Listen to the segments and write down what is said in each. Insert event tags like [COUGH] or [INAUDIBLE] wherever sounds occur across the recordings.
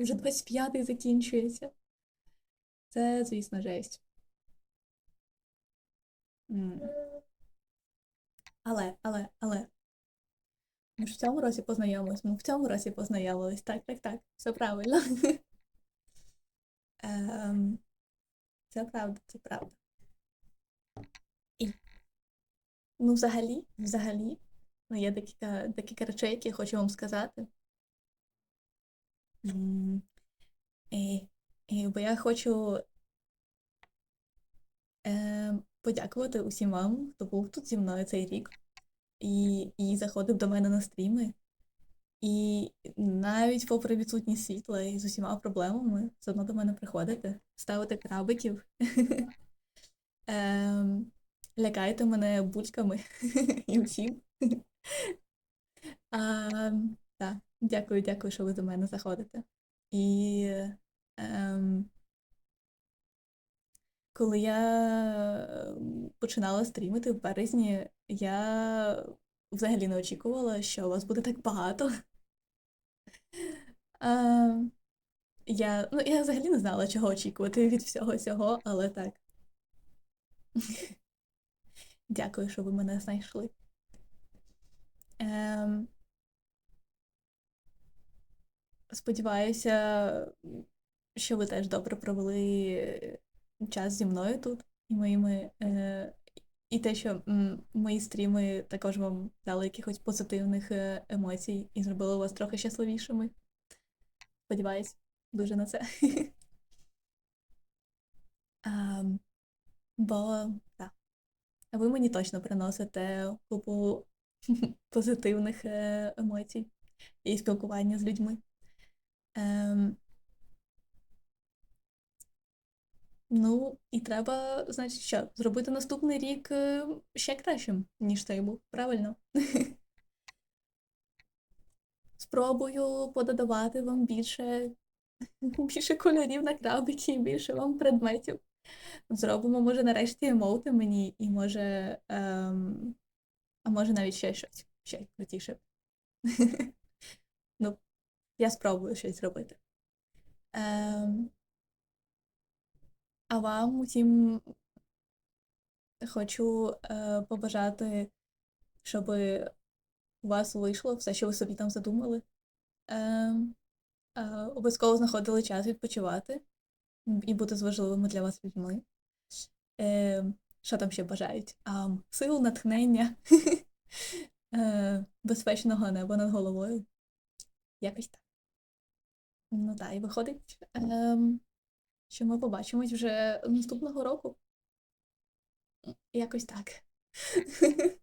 Вже 25-й закінчується. Це, звісно, жесть. Але, але, але. Ми ж в цьому році познайомились, ми в цьому році познайомились. Так, так, так, все правильно. [LAUGHS] Ем, Це правда, це правда. І, ну, взагалі, взагалі, ну, є декілька, декілька речей, які я хочу вам сказати. І, і, бо я хочу е, подякувати усім вам, хто був тут зі мною цей рік і, і заходив до мене на стріми. І навіть попри відсутність світла і з усіма проблемами, все одно до мене приходите, ставите крабиків, [LAUGHS] ем, лякаєте мене бульками [LAUGHS] і всім. [LAUGHS] Так, дякую, дякую, що ви до мене заходите. І ем, коли я ем, починала стрімити в березні, я взагалі не очікувала, що вас буде так багато. А, я, ну, я взагалі не знала, чого очікувати від всього цього, але так. Дякую, що ви мене знайшли. Ем, сподіваюся, що ви теж добре провели час зі мною тут і моїми. Е, і те, що мої стріми також вам дали якихось позитивних е, емоцій і зробили вас трохи щасливішими. Сподіваюсь, дуже на це. [LAUGHS] Ам, бо так. Ви мені точно приносите купу [LAUGHS] позитивних е, емоцій і спілкування з людьми. Ем, ну, і треба, значить, що, зробити наступний рік е, ще кращим, ніж цей був, правильно? [LAUGHS] Спробую пододавати вам більше, [LAUGHS] більше кольорів на крабики, більше вам предметів. Зробимо, може, нарешті емоути мені, і може. Ем, а може навіть ще щось, ще крутіше. [LAUGHS] Я спробую щось зробити. Ем, а вам усім хочу е, побажати, щоб у вас вийшло все, що ви собі там задумали. Ем, е, обов'язково знаходили час відпочивати і бути з важливими для вас людьми. Ем, що там ще бажають? А, сил, натхнення, [LAUGHS] е, безпечного неба над головою. Якось так. Ну так, і виходить, ем, що ми побачимось вже наступного року. Якось так. [LAUGHS]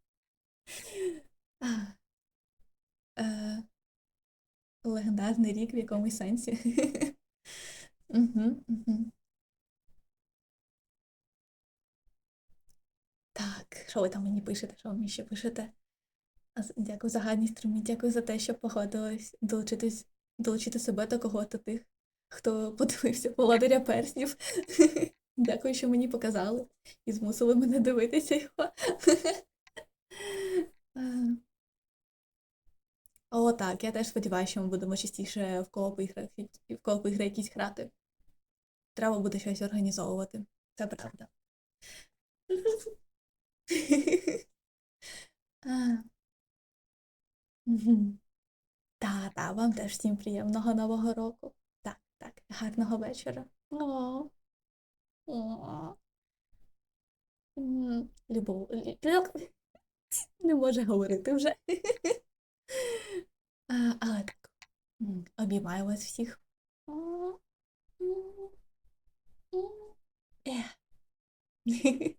Е, Легендарний рік в якомусь сенсі. [LAUGHS] Так, що ви там мені пишете? Що ви мені ще пишете? Дякую за гарні стріми, дякую за те, що погодились долучитись, долучити себе до кого-то тих, хто подивився Володаря перснів. [LAUGHS] Дякую, що мені показали і змусили мене дивитися його. [LAUGHS] О, так, я теж сподіваюся, що ми будемо частіше в коопи ігри, в коопи ігри якісь грати. Треба буде щось організовувати. Це правда. [LAUGHS] А. Та, та, вам теж всім приємного нового року. Так, так, гарного вечора. О. О. Любов. Не може говорити вже. [LAUGHS] А, Але так. Обіймаю вас всіх. Ех. [LAUGHS]